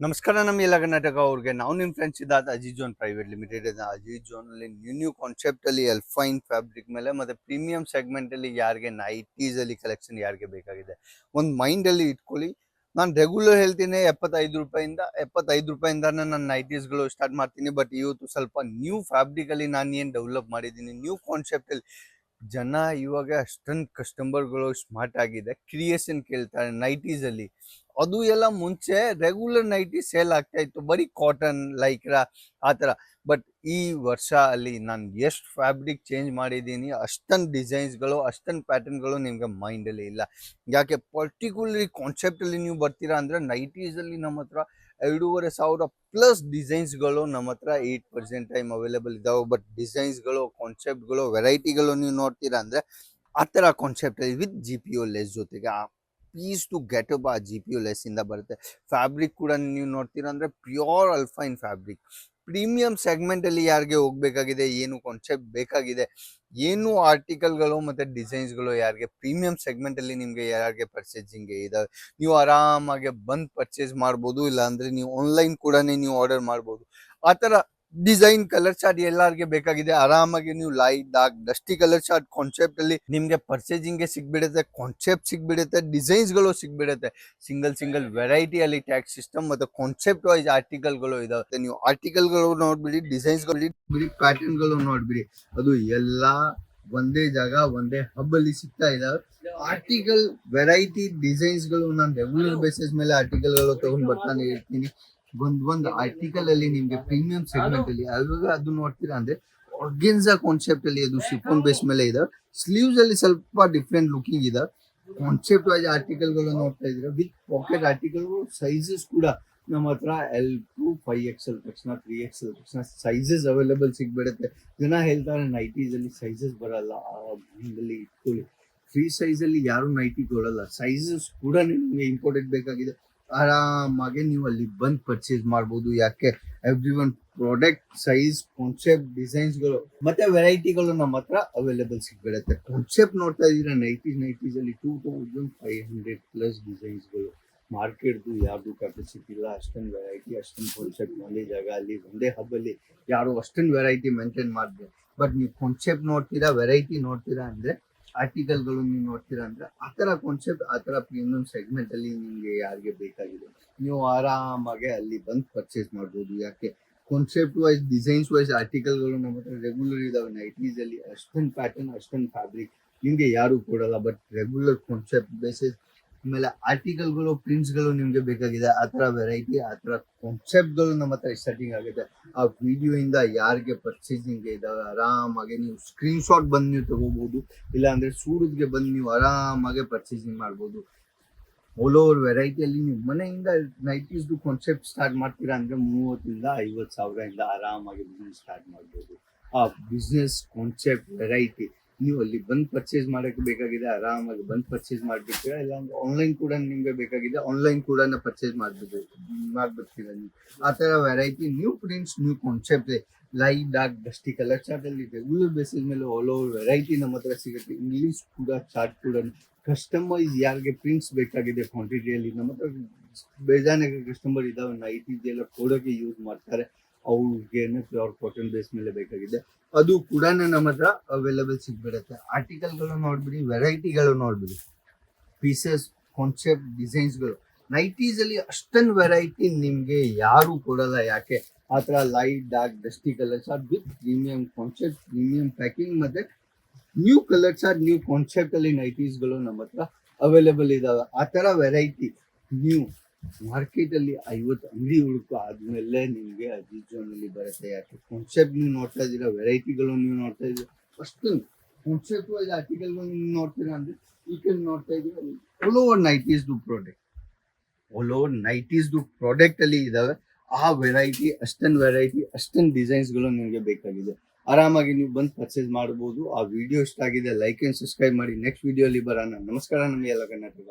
ನಮಸ್ಕಾರ ನಮ್ಮ ಎಲ್ಲ ಕರ್ನಾಟಕ ಅವ್ರಿಗೆ. ನಾವು ನಿಮ್ಮ ಫ್ರೆಂಡ್ಸ್ ಇದ್ದಾದ ಅಜಿಜೋನ್ ಜೋನ್ ಪ್ರೈವೇಟ್ ಲಿಮಿಟೆಡ್ ಇದೆ ಅಜೀಜ್ ಜೋನ್ ಅಲ್ಲಿ ನ್ಯೂ ನ್ಯೂ ಕಾನ್ಸೆಪ್ಟ್ ಅಲ್ಲಿ ಎಲ್ಫೈನ್ ಫ್ಯಾಬ್ರಿಕ್ ಮೇಲೆ ಮತ್ತೆ ಪ್ರೀಮಿಯಂ ಸೆಗ್ಮೆಂಟ್ ಅಲ್ಲಿ ಯಾರಿಗೆ ನೈಟೀಸ್ ಅಲ್ಲಿ ಕಲೆಕ್ಷನ್ ಯಾರಿಗೆ ಬೇಕಾಗಿದೆ. ಒಂದು ಮೈಂಡ್ ಅಲ್ಲಿ ಇಟ್ಕೊಳ್ಳಿ. ನಾನು ರೆಗ್ಯುಲರ್ ಹೇಳ್ತೀನಿ, ಎಪ್ಪತ್ತೈದು ರೂಪಾಯಿಂದ ಎಪ್ಪತ್ತೈದು ರೂಪಾಯಿಂದ ನಾನು ನೈಟೀಸ್ಗಳು ಸ್ಟಾರ್ಟ್ ಮಾಡ್ತೀನಿ. ಬಟ್ ಇವತ್ತು ಸ್ವಲ್ಪ ನ್ಯೂ ಫ್ಯಾಬ್ರಿಕ್ ಅಲ್ಲಿ ನಾನು ಏನು ಡೆವಲಪ್ ಮಾಡಿದ್ದೀನಿ ನ್ಯೂ ಕಾನ್ಸೆಪ್ಟ್ ಅಲ್ಲಿ ಜನ ಇವಾಗ ಅಷ್ಟೊಂದು ಕಸ್ಟಮರ್ಗಳು ಸ್ಮಾರ್ಟ್ ಆಗಿದೆ. ಕ್ರಿಯೇಷನ್ ಕೇಳ್ತಾರೆ ನೈಟೀಸಲ್ಲಿ ಅದು ಎಲ್ಲ ಮುಂಚೆ ರೆಗ್ಯುಲರ್ ನೈಟಿ ಸೇಲ್ ಆಗ್ತಾ ಇತ್ತು. ಬರೀ ಕಾಟನ್ ಲೈಕ್ರಾ ಆ ಥರ. ಬಟ್ ಈ ವರ್ಷ ಅಲ್ಲಿ ನಾನು ಎಷ್ಟು ಫ್ಯಾಬ್ರಿಕ್ ಚೇಂಜ್ ಮಾಡಿದ್ದೀನಿ, ಅಷ್ಟೊಂದು ಡಿಸೈನ್ಸ್ಗಳು ಅಷ್ಟೊಂದು ಪ್ಯಾಟರ್ನ್ಗಳು ನಿಮಗೆ ಮೈಂಡಲ್ಲಿ ಇಲ್ಲ. ಯಾಕೆ ಪರ್ಟಿಕ್ಯುಲರ್ಲಿ ಕಾನ್ಸೆಪ್ಟಲ್ಲಿ ನೀವು ಬರ್ತೀರಾ ಅಂದರೆ ನೈಟೀಸಲ್ಲಿ ನಮ್ಮ ಹತ್ರ ಎರಡೂವರೆ ಸಾವಿರ ಪ್ಲಸ್ ಡಿಸೈನ್ಸ್ಗಳು ನಮ್ಮ ಹತ್ರ ಏಯ್ಟ್ ಪರ್ಸೆಂಟ್ ಟೈಮ್ ಅವೈಲೇಬಲ್ ಇದಾವೆ. ಬಟ್ ಡಿಸೈನ್ಸ್ಗಳು ಕಾನ್ಸೆಪ್ಟ್ಗಳು ವೆರೈಟಿಗಳು ನೀವು ನೋಡ್ತೀರಾ ಅಂದರೆ ಆ ಥರ concept with G P U less ಜೊತೆಗೆ ಆ ಪೀಸ್ ಟು ಗೆಟ್ ಅಪ್ ಆ ಜಿ ಪಿ ಯು ಲೆಸ್ ಇಂದ ಬರುತ್ತೆ. ಫ್ಯಾಬ್ರಿಕ್ ಕೂಡ ನೀವು ನೋಡ್ತೀರಾ ಅಂದರೆ pure alpine fabric premium segment ಅಲ್ಲಿ ಯಾರಿಗೆ ಹೋಗ್ಬೇಕಾಗಿದೆ, ಏನು ಕಾನ್ಸೆಪ್ಟ್ ಬೇಕಾಗಿದೆ, ಏನು ಆರ್ಟಿಕಲ್ಗಳು ಮತ್ತೆ ಡಿಸೈನ್ಸ್ಗಳು ಯಾರಿಗೆ, ಪ್ರೀಮಿಯಂ ಸೆಗ್ಮೆಂಟ್ ಅಲ್ಲಿ ನಿಮ್ಗೆ ಯಾರಿಗೆ ಪರ್ಚೇಸಿಂಗ್ ಇದ್ದಾವೆ ನೀವು ಆರಾಮಾಗಿ ಬಂದು ಪರ್ಚೇಸ್ ಮಾಡ್ಬೋದು ಇಲ್ಲ ಅಂದ್ರೆ ನೀವು ಆನ್ಲೈನ್ ಕೂಡ ನೀವು ಆರ್ಡರ್ ಮಾಡ್ಬೋದು. ಆ ತರ ಡಿಸೈನ್ ಕಲರ್ ಚಾರ್ಟ್ ಎಲ್ಲರಿಗೆ ಬೇಕಾಗಿದೆ. ಆರಾಮಾಗಿ ನೀವು light dark, dusty colour chart concept ಅಲ್ಲಿ ನಿಮ್ಗೆ ಪರ್ಚೇಸಿಂಗ್ಗೆ ಸಿಗ್ಬಿಡುತ್ತೆ ಕಾನ್ಸೆಪ್ಟ್ ಸಿಗ್ಬಿಡುತ್ತೆ ಡಿಸೈನ್ಸ್ಗಳು ಸಿಗ್ಬಿಡುತ್ತೆ. ಸಿಂಗಲ್ ಸಿಂಗಲ್ ವೆರೈಟಿ ಅಲ್ಲಿ ಟ್ಯಾಕ್ಸ್ ಸಿಸ್ಟಮ್ ಮತ್ತು ಕಾನ್ಸೆಪ್ಟ್ ವೈಸ್ ಆರ್ಟಿಕಲ್ಗಳು ಇದಾವೆ. ನೀವು ಆರ್ಟಿಕಲ್ಗಳು ನೋಡ್ಬಿಡಿ ಡಿಸೈನ್ಸ್ ಬಿಡಿ ಪ್ಯಾಟರ್ನ್ಗಳು ನೋಡ್ಬಿಡಿ. ಅದು ಎಲ್ಲ ಒಂದೇ ಜಾಗ, ಒಂದೇ ಹಬ್ ಅಲ್ಲಿ ಸಿಗ್ತಾ ಇದಾವೆ. ಆರ್ಟಿಕಲ್ ವೆರೈಟಿ ಡಿಸೈನ್ಸ್ಗಳು ನಾನು ರೆಗ್ಯುಲರ್ ಬೇಸಿಸ್ ಮೇಲೆ ಆರ್ಟಿಕಲ್ಗಳು ತಗೊಂಡ್ ಬರ್ತಾನೆ ಇರ್ತೀನಿ. ಒಂದ್ ಒಂದ್ ಆರ್ಟಿಕಲ್ ಅಲ್ಲಿ ನಿಮ್ಗೆ ಪ್ರೀಮಿಯಂ ಸೆಗ್ಮೆಂಟ್ ಅಲ್ಲಿ ಅವಾಗ ಅದು ನೋಡ್ತೀರಾ ಅಂದ್ರೆ ಆರ್ಗೆನ್ಸಾ ಕಾನ್ಸೆಪ್ಟ್ ಅಲ್ಲಿ ಅದು ಶಿಫೋನ್ ಬೇಸ್ ಮೇಲೆ ಇದೆ. ಸ್ಲೀವ್ಸ್ ಅಲ್ಲಿ ಸ್ವಲ್ಪ ಡಿಫ್ರೆಂಟ್ ಲುಕಿಂಗ್ ಇದೆ. ಕಾನ್ಸೆಪ್ಟ್ ವೈಸ್ ಆರ್ಟಿಕಲ್ಗಳು ನೋಡ್ತಾ ಇದ್ರೆ ವಿತ್ ಪಾಕೆಟ್ ಆರ್ಟಿಕಲ್ ಸೈಜಸ್ ಕೂಡ ನಮ್ಮ ಹತ್ರ L to five X L ತಕ್ಷಣ ತ್ರೀ ಎಕ್ಸ್ ಎಲ್ ತಕ್ಷಣ ಸೈಜಸ್ ಅವೈಲೇಬಲ್ ಸಿಗ್ಬಿಡುತ್ತೆ. ಜನ ಹೇಳ್ತಾರೆ ನೈಟೀಸ್ ಅಲ್ಲಿ ಸೈಜಸ್ ಬರಲ್ಲ. ಆ ಭೂಮಿಯಲ್ಲಿ ಇಟ್ಕೊಳ್ಳಿ. ಫ್ರೀ ಸೈಜ್ ಅಲ್ಲಿ ಯಾರು ನೈಟಿ ಕೊಡಲ್ಲ ಸೈಜಸ್ ಕೂಡ ನಿಮಗೆ ಇಂಪಾರ್ಟೆಂಟ್ ಬೇಕಾಗಿದೆ. ಆರಾಮಾಗಿ ನೀವು ಅಲ್ಲಿ ಬಂದು ಪರ್ಚೇಸ್ ಮಾಡ್ಬೋದು. ಯಾಕೆ? Every one product size concept ಡಿಸೈನ್ಸ್ಗಳು ಮತ್ತೆ ವೆರೈಟಿಗಳು ನಮ್ಮ ಹತ್ರ ಅವೈಲೇಬಲ್ ಸಿಗ್ಬಿಡುತ್ತೆ. ಕಾನ್ಸೆಪ್ಟ್ ನೋಡ್ತಾ ಇದ್ದೀರಾ? ನೈಟೀಸ್ ನೈಟೀಸ್ ಅಲ್ಲಿ two thousand five hundred plus ಡಿಸೈನ್ಸ್ಗಳು ಮಾರ್ಕೆಟ್ದು ಯಾವ್ದು ಕೆಪಾಸಿಟಿ ಇಲ್ಲ. ಅಷ್ಟೊಂದು ವೆರೈಟಿ ಅಷ್ಟೊಂದು ಕಾನ್ಸೆಪ್ಟ್ ಒಂದೇ ಜಾಗ ಅಲ್ಲಿ ಒಂದೇ ಹಬ್ಬಲ್ಲಿ ಯಾರು ಅಷ್ಟೊಂದು ವೆರೈಟಿ ಮೇಂಟೈನ್ ಮಾಡಿದೆ ಬಟ್ ನೀವು ಕಾನ್ಸೆಪ್ಟ್ ನೋಡ್ತೀರಾ ವೆರೈಟಿ ನೋಡ್ತೀರಾ ಅಂದ್ರೆ ಆರ್ಟಿಕಲ್ಗಳು ನೀವು ನೋಡ್ತೀರಾ ಅಂದ್ರೆ ಆ ಥರ ಕಾನ್ಸೆಪ್ಟ್ ಆ ಥರ ಪ್ರೀಮಿಯಂ ಸೆಗ್ಮೆಂಟ್ ಅಲ್ಲಿ ನಿಮಗೆ ಯಾರಿಗೆ ಬೇಕಾಗಿದೆ. ನೀವು ಆರಾಮಾಗಿ ಅಲ್ಲಿ ಬಂದು ಪರ್ಚೇಸ್ ಮಾಡ್ಬೋದು. ಯಾಕೆ? ಕಾನ್ಸೆಪ್ಟ್ ವೈಸ್ ಡಿಸೈನ್ಸ್ ವೈಸ್ ಆರ್ಟಿಕಲ್ಗಳು ನಮ್ಮ ಹತ್ರ ರೆಗ್ಯುಲರ್ ಇದಾವೆ. ನೈಟೀಸ್ ಅಲ್ಲಿ ಅಷ್ಟೊಂದು ಪ್ಯಾಟರ್ನ್ ಅಷ್ಟೊಂದು ಫ್ಯಾಬ್ರಿಕ್ ನಿಮಗೆ ಯಾರು ಕೊಡಲ್ಲ ಬಟ್ ರೆಗ್ಯುಲರ್ ಕಾನ್ಸೆಪ್ಟ್ ಬೇಸಿಸ್ ಆಮೇಲೆ ಆರ್ಟಿಕಲ್ಗಳು ಪ್ರಿಂಟ್ಸ್ಗಳು ನಿಮಗೆ ಬೇಕಾಗಿದೆ. ಆ ಥರ ವೆರೈಟಿ ಆ ಥರ ಕಾನ್ಸೆಪ್ಟ್ಗಳು ನಮ್ಮ ಹತ್ರ ಸ್ಟಾರ್ಟಿಂಗ್ ಆಗುತ್ತೆ. ಆ ವಿಡಿಯೋ ಇಂದ ಯಾರಿಗೆ ಪರ್ಚೇಸಿಂಗ್ ಇದ್ದಾವೆ ಆರಾಮಾಗಿ ನೀವು ಸ್ಕ್ರೀನ್ಶಾಟ್ ಬಂದು ನೀವು ತಗೋಬಹುದು ಇಲ್ಲಾಂದರೆ ಸೂರತ್ಗೆ ಬಂದು ನೀವು ಆರಾಮಾಗಿ ಪರ್ಚೇಸಿಂಗ್ ಮಾಡ್ಬೋದು. ಆಲ್ ಓವರ್ ವೆರೈಟಿಯಲ್ಲಿ ನೀವು ಮನೆಯಿಂದ ನೈಟೀಸ್ದು ಕಾನ್ಸೆಪ್ಟ್ ಸ್ಟಾರ್ಟ್ ಮಾಡ್ತೀರಾ ಅಂದರೆ ಮೂವತ್ತರಿಂದ ಐವತ್ತು ಸಾವಿರದಿಂದ ಆರಾಮಾಗಿ ಬಿಸ್ನೆಸ್ ಸ್ಟಾರ್ಟ್ ಮಾಡ್ಬೋದು. ಆ ಬಿಸ್ನೆಸ್ ಕಾನ್ಸೆಪ್ಟ್ ವೆರೈಟಿ ನೀವು ಅಲ್ಲಿ ಬಂದು ಪರ್ಚೇಸ್ ಮಾಡಕ್ಕೆ ಬೇಕಾಗಿದೆ, ಆರಾಮಾಗಿ ಬಂದು ಪರ್ಚೇಸ್ ಮಾಡ್ಬಿಡ್ತೀರಾ ಇಲ್ಲ ಆನ್ಲೈನ್ ಕೂಡ ನಿಮ್ಗೆ ಬೇಕಾಗಿದೆ ಆನ್ಲೈನ್ ಕೂಡ ಪರ್ಚೇಸ್ ಮಾಡ್ಬಿಟ್ಟು ಮಾಡ್ಬಿಡ್ತೀರ ನೀವು. ಆ ತರ variety new prints new concept light dark dusty colour chart ಅಲ್ಲಿ ರೆಗ್ಯುಲರ್ ಬೇಸಿಸ್ ಮೇಲೆ ಆಲ್ ಓವರ್ ವೆರೈಟಿ ನಮ್ಮ ಹತ್ರ ಸಿಗುತ್ತೆ. ಇಂಗ್ಲಿಷ್ ಕೂಡ ಚಾರ್ಟ್ ಕೂಡ. ಕಸ್ಟಮೈಸ್ ಯಾರಿಗೆ ಪ್ರಿಂಟ್ಸ್ ಬೇಕಾಗಿದೆ ಕ್ವಾಂಟಿಟಿಯಲ್ಲಿ ನಮ್ಮ ಹತ್ರ ಬೇಜಾನೆ ಕಸ್ಟಮರ್ ಇದಾವೆ ನೈಟ್ ಇದೆಲ್ಲ ಕೊಡೋಕೆ ಯೂಸ್ ಮಾಡ್ತಾರೆ. ಅವ್ರಿಗೆ ಪ್ಯೂರ್ ಕಾಟನ್ ಬೇಸ್ ಮೇಲೆ ಬೇಕಾಗಿದೆ. ಅದು ಕೂಡ ನಮ್ಮ ಹತ್ರ ಅವೈಲೇಬಲ್ ಸಿಗ್ಬಿಡುತ್ತೆ. ಆರ್ಟಿಕಲ್ಗಳು ನೋಡ್ಬಿಡಿ ವೆರೈಟಿಗಳು ನೋಡ್ಬಿಡಿ. ಪೀಸಸ್ ಕಾನ್ಸೆಪ್ಟ್ ಡಿಸೈನ್ಸ್ಗಳು ನೈಟೀಸಲ್ಲಿ ಅಷ್ಟೊಂದು ವೆರೈಟಿ ನಿಮಗೆ ಯಾರು ಕೊಡಲ್ಲ. ಯಾಕೆ? ಆ ಥರ light dark dusty colours are with premium concept premium packing ಮತ್ತೆ ನ್ಯೂ ಕಲರ್ಸ್ ಆರ್ ನ್ಯೂ ಕಾನ್ಸೆಪ್ಟಲ್ಲಿ ನೈಟೀಸ್ಗಳು ನಮ್ಮ ಹತ್ರ ಅವೈಲೇಬಲ್ ಇದ್ದಾವೆ ಆ ಥರ ವೆರೈಟಿ ನ್ಯೂ ಮಾರ್ಕೆಟ್ ಅಲ್ಲಿ ಐವತ್ತು ಅಂಗಡಿ ಹುಡುಕು ಆದ್ಮೇಲೆ ನಿಮಗೆ ಅಜಿತ್ ಜೋನಲ್ಲಿ ಬರುತ್ತೆ. ಯಾಕೆ? ಕಾನ್ಸೆಪ್ಟ್ ನೀವು ನೋಡ್ತಾ ಇದ್ದೀರಾ ವೆರೈಟಿಗಳು ನೀವು ನೋಡ್ತಾ ಇದ್ದೀರಾ? ಫಸ್ಟ್ ಕಾನ್ಸೆಪ್ಟ್ ವೈಸ್ ಆರ್ಟಿಕಲ್ಗಳು ನೀವು ನೋಡ್ತೀರಾ ಅಂದರೆ ಈ ಕಡೆ ನೋಡ್ತಾ ಇದ್ದೀರಾ ಆಲ್ ಓವರ್ ನೈಟೀಸ್ದು ಪ್ರಾಡಕ್ಟ್ ಆಲ್ ಓವರ್ ನೈಟೀಸ್ದು ಪ್ರಾಡಕ್ಟಲ್ಲಿ ಇದ್ದಾವೆ ಆ ವೆರೈಟಿ ಅಷ್ಟೊಂದು ವೆರೈಟಿ ಅಷ್ಟೊಂದು ಡಿಸೈನ್ಸ್ಗಳು ನಿಮಗೆ ಬೇಕಾಗಿದೆ. ಆರಾಮಾಗಿ ನೀವು ಬಂದು ಪರ್ಚೇಸ್ ಮಾಡ್ಬೋದು. ಆ ವಿಡಿಯೋ ಇಷ್ಟ ಆಗಿದೆ ಲೈಕ್ ಆ್ಯಂಡ್ ಸಬ್ಸ್ಕ್ರೈಬ್ ಮಾಡಿ. ನೆಕ್ಸ್ಟ್ ವಿಡಿಯೋ ಅಲ್ಲಿ ಬರೋಣ. ನಮಸ್ಕಾರ ನಮಗೆ ಎಲ್ಲ ಕರ್ನಾಟಕ